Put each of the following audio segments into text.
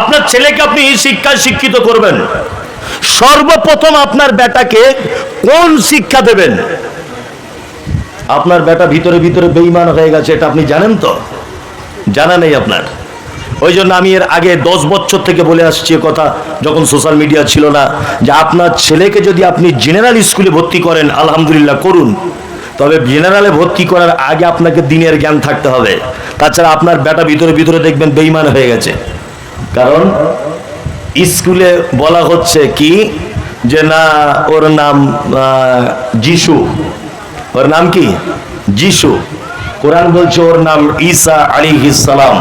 আপনার ছেলেকে আপনি শিক্ষায় শিক্ষিত করবেন। সর্বপ্রথম আপনার বেটাকে কোন শিক্ষা দেবেন? আপনার বেটা ভিতরে ভিতরে বেইমান হয়ে গেছে, এটা আপনি জানেন তো? জানা নেই আপনার। ওই জন্য আমি এর আগে দশ বছর থেকে বলে আসছি কথা, যখন সোশ্যাল মিডিয়া ছিল না, যে আপনার ছেলেকে যদি আপনি জেনারেল স্কুলে ভর্তি করেন, আলহামদুলিল্লাহ করুন। তবে জেনারেলে ভর্তি করার আগে আপনাকে দিনের জ্ঞান থাকতে হবে। তাছাড়া আপনার বেটা ভিতরে ভিতরে দেখবেন বেইমান হয়ে গেছে। কারণ স্কুলে বলা হচ্ছে কি যে না, ওর নাম যিশু। ওর নাম কি? যিশু। কোরআন বলছে ওর নাম ঈসা আলী সালাম।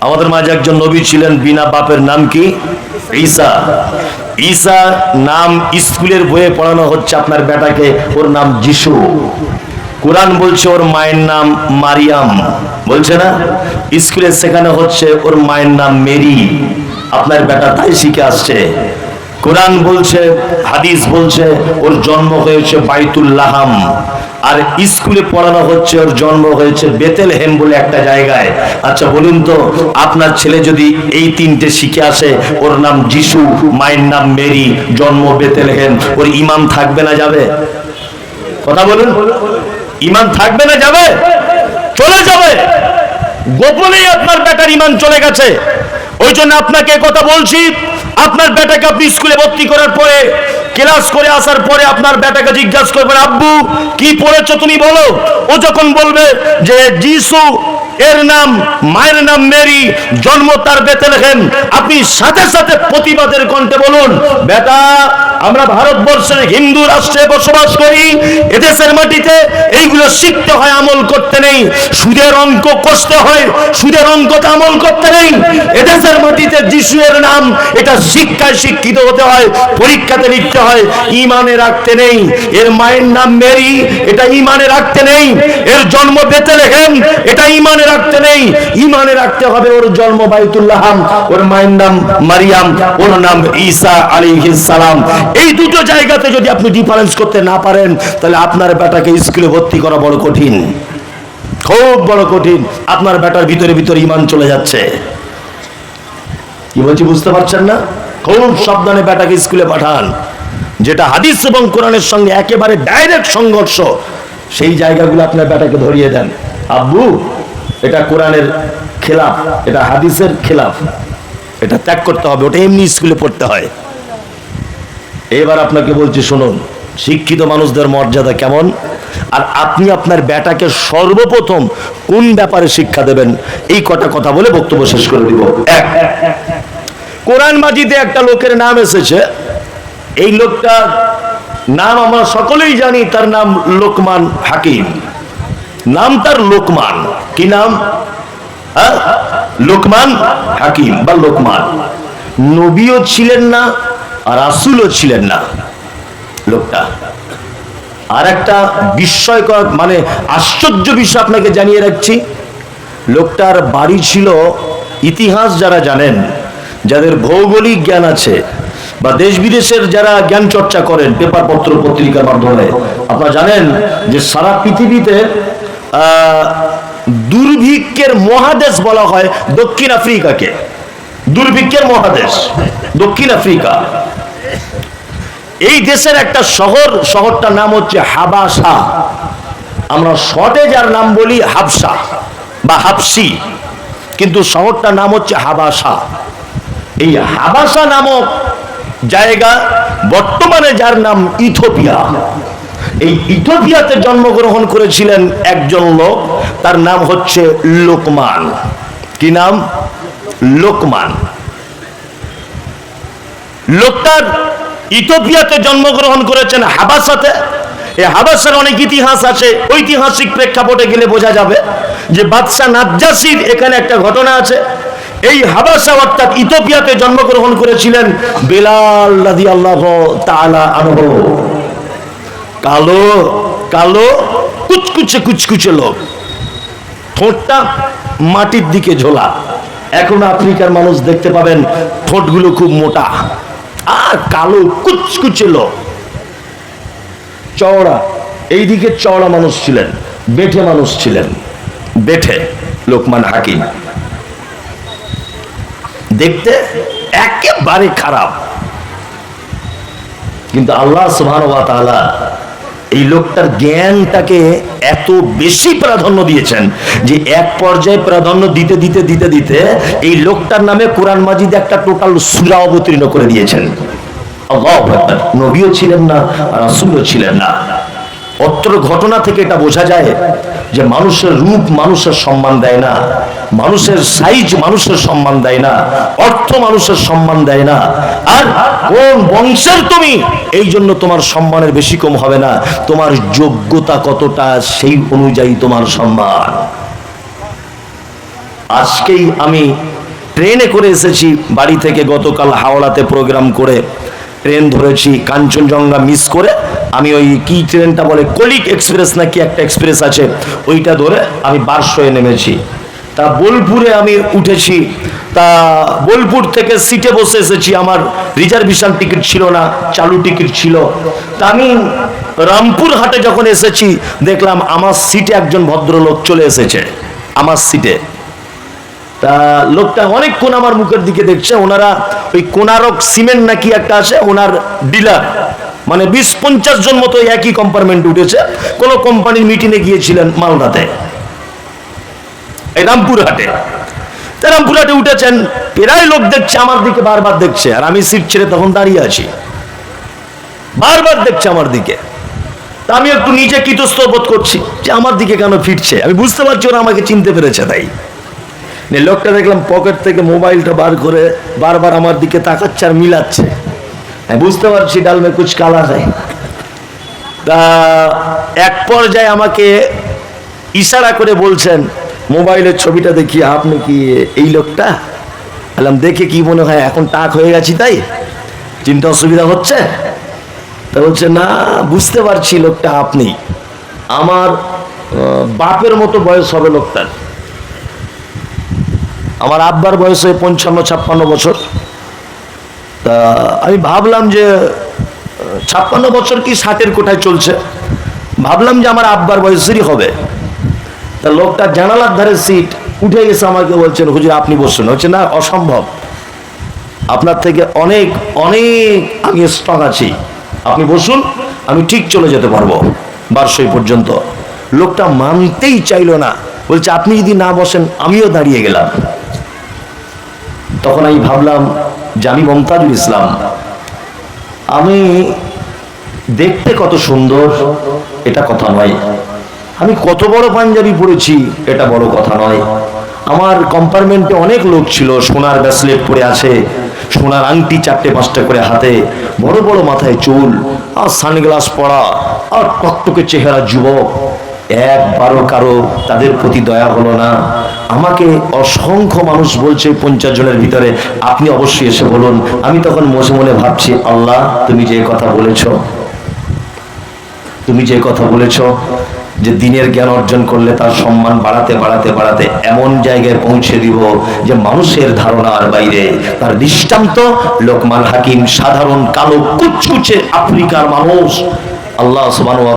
আমাদের মাঝে একজন নবী ছিলেন, বিনা বাপের নাম কি? ঈসা। ঈসা নাম স্কুলের বইয়ে পড়ানো হচ্ছে আপনার বেটাকে, ওর নাম যিশু। কোরআন বলছে ওর মায়ের নাম মারিয়াম। বলছে না? স্কুলে শেখানো হচ্ছে ওর মায়ের নাম মেরি। আপনার বেটা তাই শিখে আসছে। কোরআন বলছে, হাদিস বলছে, ওর জন্ম হয়েছে বাইতুল্লাহাম আর স্কুলে পড়ানো হচ্ছে ওর জন্ম হয়েছে বেতেলহেম বলে একটা জায়গায়। আচ্ছা বলুন তো, আপনার ছেলে যদি এই তিনটে শিখে আসে, ওর নাম যিশু, মায়ের নাম মেরি, জন্ম বেতেলহেম, ওর ইমাম থাকবে না যাবে? কথা বলুন। ইমান থাকবে না যাবে? চলে যাবে। গোপনেই আপনার বেটার ইমান চলে গেছে। ওই জন্য আপনাকে কথা বলছি, আপনার বেটাকে আপনি স্কুলে ভর্তি করার পরে, ক্লাস করে আসার পরে আপনার বেটাকে জিজ্ঞাসা করবেন, আব্বু, কি পড়েছ তুমি বলো? ও যখন বলবে যে যিশু এর নাম, মায়ের নাম মেরি, জন্ম তার বেতেলহেম আপনি সাথে সাথে প্রতিবাদের কণ্ঠে বলুন, বেটা, আমরা ভারতবর্ষের হিন্দু রাষ্ট্রে বসবাস করি, এদেশের মাটিতে এইগুলো শিখতে হয়, আমল করতে নেই। সুদের অঙ্ক কষতে হয়, সুদের অঙ্কতে আমল করতে নেই। এদেশের মাটিতে যিশুয়ের নাম, এটা শিক্ষায় শিক্ষিত হতে হয়, পরীক্ষাতে লিখতে হয়, ইমানে রাখতে নেই। এর মায়ের নাম মেরি, এটা ইমানে রাখতে নেই। এর জন্ম বেতেলহেম এটা ইমানে রাখতে নেই ইমানে রাখতে হবে ওর জন্ম বাইতুল্লাহাম ওর মায়ের নাম মারিয়াম, ওর নাম ঈসা আলাইহিস সালাম। এই দুটো জায়গাতে যদি আপনি ডিফারেন্স করতে না পারেন, তাহলে আপনার বেটাকে স্কুলে ভর্তি করা বড় কঠিন। খুব বড় কঠিন। আপনার বেটার ভিতরে ভিতরে ইমান চলে যাচ্ছে। কি বলছি, বুঝতে পারছেন না? খুব সাবধানে বেটাকে স্কুলে পাঠান। যেটা হাদিস এবং কোরআনের সঙ্গে একেবারে ডাইরেক্ট সংঘর্ষ, সেই জায়গাগুলো আপনার বেটাকে ধরিয়ে দেন। আব্বু এটা কোরআনের খেলাফ, এটা হাদিসের খেলাফ। এটা ত্যাগ করতে হবে, ওটা এমনি স্কুলে পড়তে হয়। এবার আপনাকে বলছি, শুনুন, শিক্ষিত মানুষদের মর্যাদা কেমন? আর আপনি আপনার বেটাকে সর্বপ্রথম কোন ব্যাপারে শিক্ষা দেবেন? এই কটা কথা বলে বক্তব্য শেষ করে দিব। এক, কোরআন মাজিদে একটা লোকের নাম এসেছে। এই লোকটা নাম আমরা সকলেই জানি, তার নাম লোকমান হাকিম। নাম তার লোকমান। কি নাম? হ্যাঁ? লোকমান হাকিম বা লোকমান। নবীও ছিলেন না আর রাসূলও ছিলেন না লোকটা। আর একটা বিস্ময়কর মানে আশ্চর্য বিষয় আপনাকে জানিয়ে রাখছি। লোকটার বাড়ি ছিল ইতিহাস যারা জানেন, যাদের ভৌগোলিক জ্ঞান আছে বা দেশ বিদেশের যারা জ্ঞান চর্চা করেন, পেপার, পত্র, পত্রিকার মাধ্যমে, আপনারা জানেন যে সারা পৃথিবীতে দুর্ভিক্ষের মহাদেশ বলা হয় দক্ষিণ আফ্রিকাকে। দুর্ভিক্ষের মহাদেশ, দক্ষিণ আফ্রিকা। এই দেশের একটা শহর, শহরটার নাম হচ্ছে হাবাসা। আমরা শর্টে যার নাম বলি হাবসা বা হাবসি, কিন্তু শহরটার নাম হচ্ছে হাবাসা। এই হাবাসা নামক জায়গা বর্তমানে যার নাম ইথোপিয়া। এই ইথোপিয়াতে জন্মগ্রহণ করেছিলেন একজন লোক, তার নাম হচ্ছে লোকমান। কি নাম? লোকমান। লোকটার ইথোপিয়াতে জন্মগ্রহণ করেছেন হাবাসাতে। এই হাবাসের অনেক ইতিহাস আছে, ঐতিহাসিক প্রেক্ষাপটে গেলে বোঝা যাবে যে বাদশাহ নাজ্জাসির এখানে একটা ঘটনা আছে। এই হাবাসা অর্থাৎ ইথোপিয়াতে জন্মগ্রহণ করেছিলেন বেলাল আল্লাহ তালা কালো কালো, কুচকুচে কুচকুচে লোক ঠোঁটটা মাটির দিকে ঝোলা। এখন আফ্রিকার মানুষ দেখতে পাবেন ঠোঁটগুলো খুব মোটা আর কালো, কুচকুচে লোক চওড়া, এইদিকে চওড়া মানুষ ছিলেন, বেঠে মানুষ ছিলেন। বেঠে লোকমান হাকিম। দেখতে একেবারে খারাপ। কিন্তু আল্লাহ তাআলা এই লোকটার জ্ঞানটাকে এত বেশি প্রাধান্য দিয়েছেন যে এক পর্যায়ে প্রাধান্য দিতে দিতে দিতে দিতে এই লোকটার নামে কোরআন মাজিদ একটা টোটাল সূরা অবতীর্ণ করে দিয়েছেন। নবীও ছিলেন না, রাসূলও ছিলেন না। অত্র ঘটনা থেকে এটা বোঝা যায় যে মানুষের রূপ মানুষের সম্মান দেয় না। মানুষের সাইজ মানুষের সম্মান দেয় না, অর্থ মানুষের সম্মান দেয় না। আর কোন বংশের তুমি? এই জন্য তোমার সম্মানের বেশি কম হবে না। তোমার যোগ্যতা কতটা সেই অনুযায়ী তোমার সম্মান। আজকেই আমি ট্রেনে করে এসেছি, বাড়ি থেকে গতকাল হাওড়াতে প্রোগ্রাম করে ট্রেন ধরেছি, কাঞ্চনজঙ্ঘা মিস করে আমি ওই কি ট্রেনটা বলে, কলিক এক্সপ্রেস নাকি একটা এক্সপ্রেস আছে, ওইটা ধরে আমি বারশোয়ে নেমেছি। তা বোলপুরে আমি উঠেছি। তা বোলপুর থেকে সিটে বসে এসেছি। আমার রিজার্ভেশন টিকিট ছিল না, চালু টিকিট ছিল। তা আমি রামপুর হাটে যখন এসেছি, দেখলাম আমার সিটে একজন ভদ্রলোক চলে এসেছে, আমার সিটে। তা লোকটা অনেকক্ষণ আমার মুখের দিকে দেখছে, ওনারা ওই কোনারক সিমেন্ট নাকি একটা আছে, ওনার ডিলার। মানে বিশ পঞ্চাশ জন মতো একই কম্পার্টমেন্ট উঠেছে। কোনো কোম্পানির মিটিংয়ে গিয়েছিলেন মালদাতে। এই রামপুরহাটে। তা রামপুরহাটে উঠেছেন, প্রায় লোক দেখছে, আমার দিকে বারবার দেখছে, আর আমি সিট ছেড়ে তখন দাঁড়িয়ে আছি। বারবার দেখছে আমার দিকে। তা আমি একটু নিজে কৃতস্থ বোধ করছি, যে আমার দিকে কেন ফিরছে? আমি বুঝতে পারছি ওরা আমাকে চিনতে পেরেছে তাই। লোকটা দেখলাম পকেট থেকে মোবাইলটা বার করে বারবার আমার দিকে তাকাচ্ছে আর মিলাচ্ছে। আমি বুঝতে পারছি ডালমে কুচ কালা হয় তা এক পর্যায়ে আমাকে ইশারা করে বলছেন মোবাইলের ছবিটা দেখিয়ে আপনি কি এই লোকটা? বললাম, দেখে কি মনে হয়, এখন টাক হয়ে গেছি তাই? চিন্তা অসুবিধা হচ্ছে? তা বলছে, না, বুঝতে পারছি লোকটা আপনি। আমার বাপের মতো বয়স হবে লোকটার। আমার আব্বার বয়স হয় পঞ্চান্ন, ছাপ্পান্ন বছর। তা আমি ভাবলাম যে ছাপ্পান্ন বছর কি ষাটের কোঠায় চলছে? ভাবলাম যে আমার আব্বার বয়সেরই হবে। তা লোকটা জানালার ধারে সিট উঠে গেছে আমাকে, বলছেন, হুজুর, আপনি বসছেন হচ্ছে না, অসম্ভব। আপনার থেকে অনেক অনেক আমি স্ট্রং আছি। আপনি বসুন, আমি ঠিক চলে যেতে পারব বারশোই পর্যন্ত। লোকটা মানতেই চাইলো না। বলছে, আপনি যদি না বসেন, আমিও দাঁড়িয়ে গেলাম। তখন আমি ভাবলাম যে আমি মমতাজুল ইসলাম। আমি দেখতে কত সুন্দর, এটা কথা নয়। আমি কত বড় পাঞ্জাবি পরেছি, এটা বড় কথা নয়। আমার কম্পার্টমেন্টে অনেক লোক ছিল, সোনার ব্যাসলেট পরে আছে, সোনার আংটি চারটে পাঁচটা করে হাতে, বড় বড় মাথায় চুল, আর সানগ্লাস পরা, আর টকটকে চেহারা যুবক। একবারও কারও তাদের প্রতি দয়া হলো না। আমাকে অসংখ্য মানুষ বলছে পঞ্চাশ জনের ভিতরে, আপনি অবশ্যই এসে বলুন। আমি তখন মনে মনে ভাবছি, আল্লাহ, তুমি যে কথা বলেছ, তুমি যে কথা বলেছ যে দিনের জ্ঞান অর্জন করলে তার সম্মান বাড়াতে বাড়াতে বাড়াতে এমন জায়গায় পৌঁছে দিব যে মানুষের ধারণার বাইরে। তার দৃষ্টান্ত লোকমান হাকিম সাধারণ কালো কুচকুচে আফ্রিকার মানুষ। আল্লাহ ওয়া